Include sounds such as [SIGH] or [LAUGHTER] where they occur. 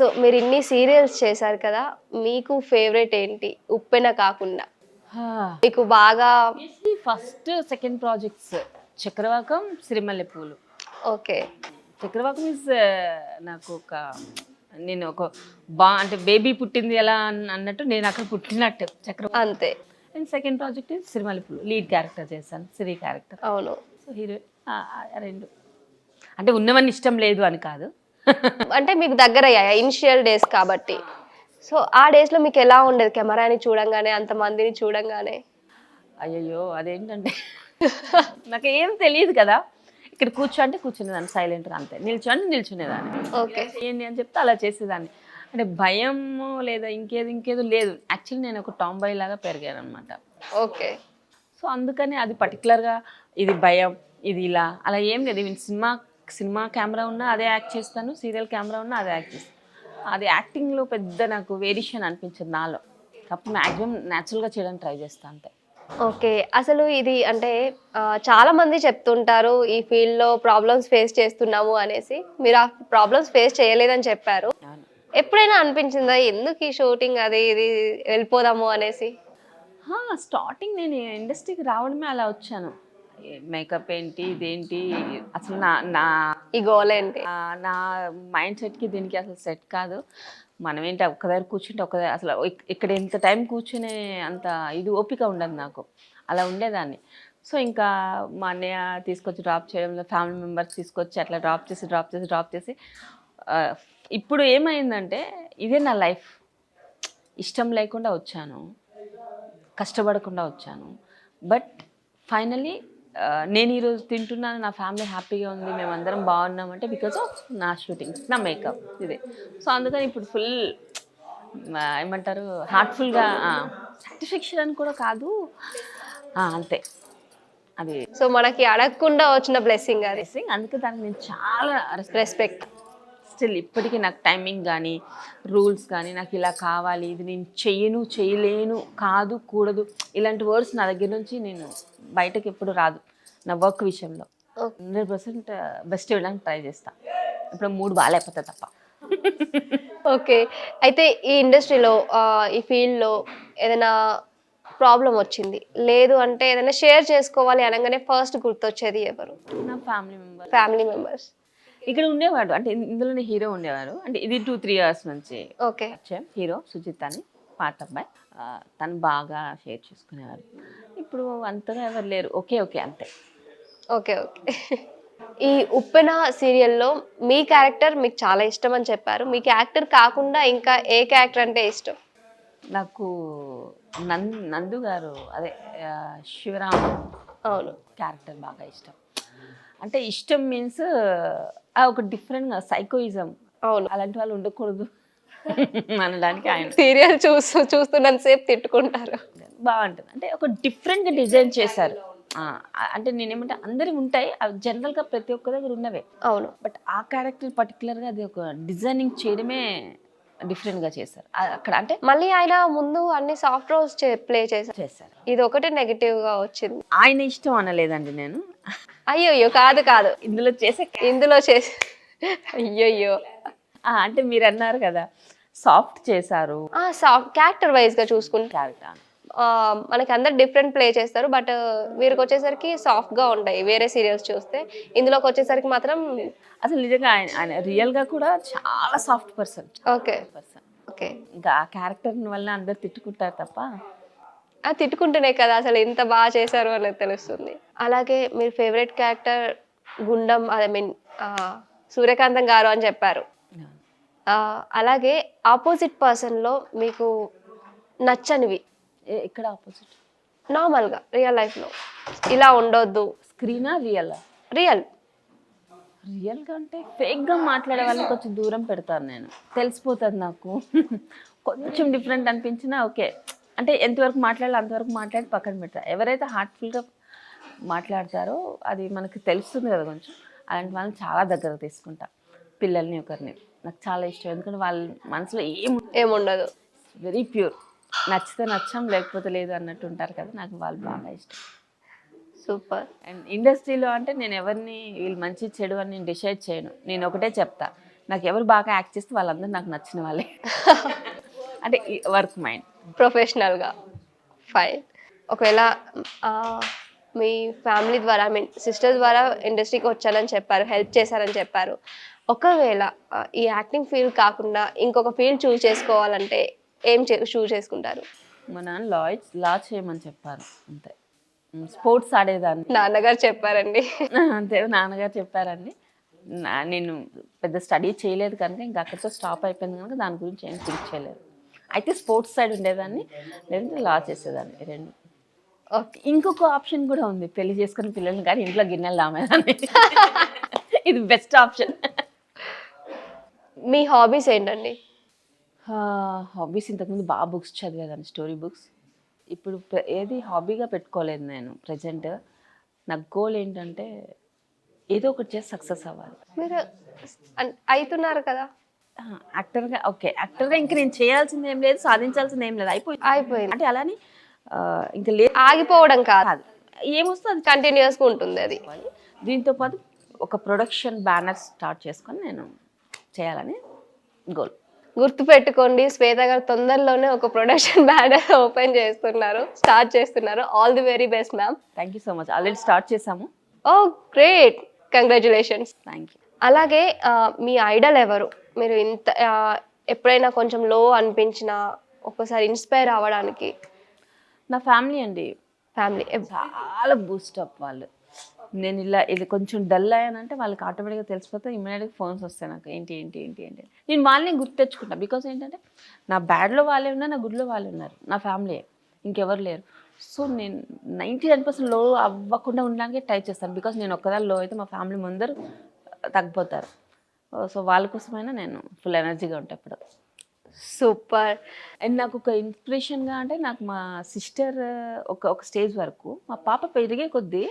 So మీరు ఇన్ని serials చేశారు కదా మీకు ఫేవరెట్ ఏంటి? ఉప్పెన కాకుండా. మీకు బాగా first second projects Chakravakam Sirimalle Poolu. Okay. Chakravakam is నాకు ఒక నేను ఒక బా అంటే బేబీ పుట్టింది ఎలా అన్న- అన్నట్టు నేను అక్కడ పుట్టినట్టు చక్రవాకం అంతే. అండ్ సెకండ్ ప్రాజెక్ట్ సిరిమల్లె పూలు. లీడ్ క్యారెక్టర్ చేశాను సిరి క్యారెక్టర్ అవును. సో హీరో రెండు. అంటే ఉన్నవన్నీ ఇష్టం లేదు అని కాదు. అంటే మీకు దగ్గర అయ్యాయి ఇనిషియల్ డేస్ కాబట్టి. సో ఆ డేస్లో మీకు ఎలా ఉండేది? కెమెరాని చూడంగానే అంతమందిని చూడంగానే? అయ్యయ్యో అదేంటంటే నాకు ఏం తెలియదు కదా. ఇక్కడ కూర్చో అంటే కూర్చునేదాన్ని సైలెంట్గా అంతే. నిల్చో అంటే నిల్చునేదాన్ని. ఓకే ఏంటి అని చెప్తే అలా చేసేదాన్ని. అంటే భయం లేదా ఇంకేదో ఇంకేదో లేదు. యాక్చువల్లీ నేను ఒక టాంబాయ్ లాగా పెరిగాను అనమాట ఓకే సో అందుకని అది పర్టికులర్గా ఇది భయం ఇది ఇలా అలా ఏం లేదు. ఈవెన్ సినిమా సినిమా కెమెరా ఉన్నా అదే యాక్ట్ చేస్తాను సీరియల్ కెమెరా ఉన్నా అదే యాక్ట్ చేస్తాను. అది యాక్టింగ్లో పెద్ద నాకు వేరియేషన్ అనిపించదు నాలో. అప్పుడు మ్యాక్సిమం న్యాచురల్గా చేయడానికి ట్రై చేస్తాను అంతే. ఓకే అసలు ఇది అంటే చాలా మంది చెప్తుంటారు ఈ ఫీల్డ్లో ప్రాబ్లమ్స్ ఫేస్ చేస్తున్నాము అనేసి. మీరు ఆ ప్రాబ్లమ్స్ ఫేస్ చేయలేదని చెప్పారు. ఎప్పుడైనా అనిపించిందా ఎందుకు ఈ షూటింగ్ అది ఇది వెళ్ళిపోదాము అనేసి? స్టార్టింగ్ నేను ఇండస్ట్రీకి రావడమే అలా వచ్చాను. మేకప్ ఏంటి ఇదేంటి? అసలు నా నా ఈ గోల్ ఏంటి? నా మైండ్ సెట్కి దీనికి అసలు సెట్ కాదు. మనం ఏంటి ఒక్క దగ్గర కూర్చుంటే ఒక్క దగ్గర అసలు ఇక్- ఇక్కడ ఎంత టైం కూర్చునే అంత ఇది ఓపిక ఉండదు నాకు. అలా ఉండేదాన్ని. సో ఇంకా మా అన్నయ్య తీసుకొచ్చి డ్రాప్ చేయడంలో ఫ్యామిలీ మెంబర్స్ తీసుకొచ్చి అట్లా డ్రాప్ చేసి డ్రాప్ చేసి డ్రాప్ చేసి ఇప్పుడు ఏమైందంటే ఇదే నా లైఫ్. ఇష్టం లేకుండా వచ్చాను. కష్టపడకుండా వచ్చాను. బట్ ఫైనలీ నేను ఈరోజు తింటున్నాను నా ఫ్యామిలీ హ్యాపీగా ఉంది మేమందరం బాగున్నాం అంటే బికాస్ ఆఫ్ నా షూటింగ్స్ నా మేకప్ ఇదే. సో అందుకని ఇప్పుడు ఫుల్ ఏమంటారు హార్ట్ఫుల్గా సాటిస్ఫాక్షన్ అని కూడా కాదు. అంతే. అది. సో మనకి అడగకుండా వచ్చిన బ్లెస్సింగ్ అది. Blessing. అందుకే దానికి నేను చాలా రెస్పెక్ట్ స్టిల్ ఇప్పటికీ నాకు టైమింగ్ కానీ రూల్స్ కానీ నాకు ఇలా కావాలి ఇది నేను చెయ్యను చేయలేను కాదు కూడదు ఇలాంటి వర్డ్స్ నా దగ్గర నుంచి నేను బయటకు ఎప్పుడు రాదు నా వర్క్ విషయంలో. హండ్రెడ్ పర్సెంట్ బెస్ట్ ఇవ్వడానికి ట్రై చేస్తా. ఇప్పుడు మూడు బాగాలేకపోతే తప్ప. ఓకే. అయితే ఈ ఇండస్ట్రీలో ఈ ఫీల్డ్లో ఏదైనా ప్రాబ్లం వచ్చింది? లేదు అంటే ఏదైనా షేర్ చేసుకోవాలి అనగానే ఫస్ట్ గుర్తొచ్చేది ఎవరు? నా ఫ్యామిలీ మెంబర్ ఫ్యామిలీ మెంబర్స్. ఇక్కడ ఉండేవాడు. అంటే ఇందులోనే హీరో ఉండేవారు. అంటే ఇది టూ త్రీ ఇయర్స్ నుంచి ఓకే. హీరో సుజిత్ అని పాత అబ్బాయి. తను బాగా షేర్ చేసుకునేవారు. ఇప్పుడు అంతగా ఎవరు లేరు. ఓకే ఓకే అంతే. Okay okay. ఈ ఉప్పెన సీరియల్లో మీ క్యారెక్టర్ మీకు చాలా ఇష్టం అని చెప్పారు. మీకు యాక్టర్ కాకుండా ఇంకా ఏ క్యారెక్టర్ అంటే ఇష్టం? నాకు నంద్ గారు అదే శివరామ్ అవును. క్యారెక్టర్ బాగా ఇష్టం. అంటే ఇష్టం మీన్స్ ఒక డిఫరెంట్ సైకోయిజం అవును. అలాంటి వాళ్ళు ఉండకూడదు. అనడానికి ఆయన. సీరియల్ చూస్తూ చూస్తున్నంత సేపు తిట్టుకుంటారు. బాగుంటుంది. అంటే ఒక డిఫరెంట్గా డిజైన్ చేశారు. ఆ, అంటే నేనేమంటే అందరి ఉంటాయి అవి జనరల్గా ప్రతి ఒక్క దగ్గర ఉన్నవే. అవును. బట్ ఆ క్యారెక్టర్ పర్టికులర్గా అది ఒక డిజైనింగ్ చేయడమే డిఫరెంట్గా చేశారు. అక్కడ అంటే మళ్ళీ ఆయన ముందు అన్ని సాఫ్ట్ రోల్స్ ప్లే చేశారు. చేశారు. ఇది ఒకటే నెగిటివ్గా వచ్చింది. ఆయన ఇష్టం అనలేదండి నేను. అయ్యయ్యో కాదు కాదు. ఇందులో చేసే ఇందులో చేసి అయ్యయ్యో. అంటే మీరు అన్నారు కదా సాఫ్ట్ చేశారు. సాఫ్ట్ క్యారెక్టర్ వైజ్గా చూసుకుంటే. క్యారెక్టర్. మనకి అందరు డిఫరెంట్ ప్లే చేస్తారు బట్ వీరికి వచ్చేసరికి సాఫ్ట్గా ఉంటాయి. వేరే సీరియల్స్ చూస్తే ఇందులోకి వచ్చేసరికి మాత్రం అసలు నిజంగా ఆయన ఆయన రియల్గా కూడా చాలా soft person okay person okay ఇంకా ఆ క్యారెక్టర్ వల్ల అందరు తిట్టుకుంటారు తప్ప. ఆ తిట్టుకుంటేనే కదా అసలు ఎంత బాగా చేశారు అనేది తెలుస్తుంది. అలాగే మీరు ఫేవరెట్ క్యారెక్టర్ గుండం ఐ మీన్ సూర్యకాంతం గారు అని చెప్పారు. అలాగే ఆపోజిట్ పర్సన్లో మీకు నచ్చనివి ఏ- ఇక్కడ ఆపోజిట్ నార్మల్గా రియల్ లైఫ్లో ఇలా ఉండొద్దు. స్క్రీనా రియల్ రియల్ రియల్గా అంటే ఫేక్గా మాట్లాడే వాళ్ళని కొంచెం దూరం పెడతాను నేను. తెలిసిపోతుంది నాకు. [LAUGHS] కొంచెం డిఫరెంట్ అనిపించినా ఓకే. అంటే ఎంతవరకు మాట్లాడాలి అంతవరకు మాట్లాడి పక్కన పెడతా. ఎవరైతే హార్ట్ఫుల్గా మాట్లాడతారో అది మనకి తెలుస్తుంది కదా కొంచెం. అలాంటి వాళ్ళని చాలా దగ్గర తీసుకుంటా. పిల్లల్ని ఒకరిని. నాకు చాలా ఇష్టం. ఎందుకంటే వాళ్ళ మనసులో ఏం ఏముండదు. వెరీ ప్యూర్ నచ్చితే నచ్చం లేకపోతే లేదు అన్నట్టు ఉంటారు కదా నాకు వాళ్ళు బాగా ఇష్టం. సూపర్. అండ్ ఇండస్ట్రీలో అంటే నేను ఎవరిని వీళ్ళు మంచి చెడు అని నేను డిసైడ్ చేయను. నేను ఒకటే చెప్తా నాకు ఎవరు బాగా యాక్ట్ చేస్తే వాళ్ళందరూ నాకు నచ్చిన వాళ్ళే. [LAUGHS] అంటే వర్క్ మైండ్. ప్రొఫెషనల్గా. ఫైన్. ఒకవేళ మీ ఫ్యామిలీ ద్వారా ఐ మీన్ సిస్టర్ ద్వారా ఇండస్ట్రీకి వచ్చారని చెప్పారు హెల్ప్ చేశారని చెప్పారు. ఒకవేళ ఈ యాక్టింగ్ ఫీల్డ్ కాకుండా ఇంకొక ఫీల్డ్ చూస్ చేసుకోవాలంటే ఏం చూస్ చేసుకుంటారు? మా నాన్న లా లా చేయమని చెప్పారు అంతే. స్పోర్ట్స్ ఆడేదాన్ని. నాన్నగారు చెప్పారండి. [LAUGHS] అంతే నాన్నగారు చెప్పారండి. నా- నేను పెద్ద స్టడీ చేయలేదు కనుక ఇంకా అక్కడితో స్టాప్ అయిపోయింది కనుక దాని గురించి ఏం థింక్ చేయలేదు. అయితే స్పోర్ట్స్ సైడ్ ఉండేదాన్ని లేదంటే లా చేసేదాన్ని రెండు. ఓకే. ఇంకొక ఆప్షన్ కూడా ఉంది పెళ్ళి చేసుకుని పిల్లల్ని కానీ ఇంట్లో గిన్నెలు లామేదాన్ని. [LAUGHS] ఇది బెస్ట్ ఆప్షన్. మీ హాబీస్ ఏంటండి? హాబీస్ ఇంతకుముందు బాగా బుక్స్ చదివేదాన్ని స్టోరీ బుక్స్ ఇప్పుడు ఏది హాబీగా పెట్టుకోలేదు నేను ప్రజెంట్ నా గోల్ ఏంటంటే ఏదో ఒకటి చేసి సక్సెస్ అవ్వాలి. మీరు అవుతున్నారు కదా? యాక్టర్గా ఓకే యాక్టర్గా ఇంక నేను చేయాల్సింది ఏం లేదు సాధించాల్సింది ఏం లేదు అయిపోయింది. అయిపోయింది. అంటే అలానే ఇంకా లేదు ఆగిపోవడం కాదు. కాదు. ఏమొస్తుంది? కంటిన్యూస్గా ఉంటుంది అది. దీంతో పాటు ఒక ప్రొడక్షన్ బ్యానర్ స్టార్ట్ చేసుకొని నేను చేయాలని గోల్ గుర్తు పెట్టుకోండి శ్వేత గారు తొందరలోనే ఒక ప్రొడక్షన్ బ్యానర్ ఓపెన్ చేస్తున్నారు స్టార్ట్ చేస్తున్నారు. All the very best ma'am thank you so much already start చేసాము. Oh great congratulations thank you అలాగే మీ ఐడల్ ఎవరు? మీరు ఇంత ఎప్పుడైనా కొంచెం లో అనిపించిన ఒకసారి ఇన్స్పైర్ అవ్వడానికి? నా ఫ్యామిలీ అండి. ఫ్యామిలీ చాలా బూస్టప్ వాళ్ళు. నేను ఇలా ఇది కొంచెం డల్ అయ్యానంటే వాళ్ళకి ఆటోమేటిక్గా తెలిసిపోతే ఇమీడియట్గా ఫోన్స్ వస్తాయి నాకు. ఏంటి ఏంటి ఏంటి ఏంటి నేను వాళ్ళని గుర్తు బికాస్ ఏంటంటే నా బ్యాడ్లో వాళ్ళే ఉన్నారు నా గుడ్లో వాళ్ళు ఉన్నారు. నా ఫ్యామిలీ ఇంకెవరు లేరు. సో నేను నైంటీ నైన్ పర్సెంట్లో అవ్వకుండా ఉండడానికి ట్రై చేస్తాను. బికాస్ నేను ఒక్కదాని లో అయితే మా ఫ్యామిలీ ముందరు తగ్గిపోతారు. సో వాళ్ళ కోసమైనా నేను ఫుల్ ఎనర్జీగా ఉంటాను ఇప్పుడు. సూపర్ అండ్ నాకు ఒక ఇన్స్పిరేషన్గా అంటే నాకు మా సిస్టర్ ఒక ఒక స్టేజ్ వరకు మా పాప పెరిగే కొద్దీ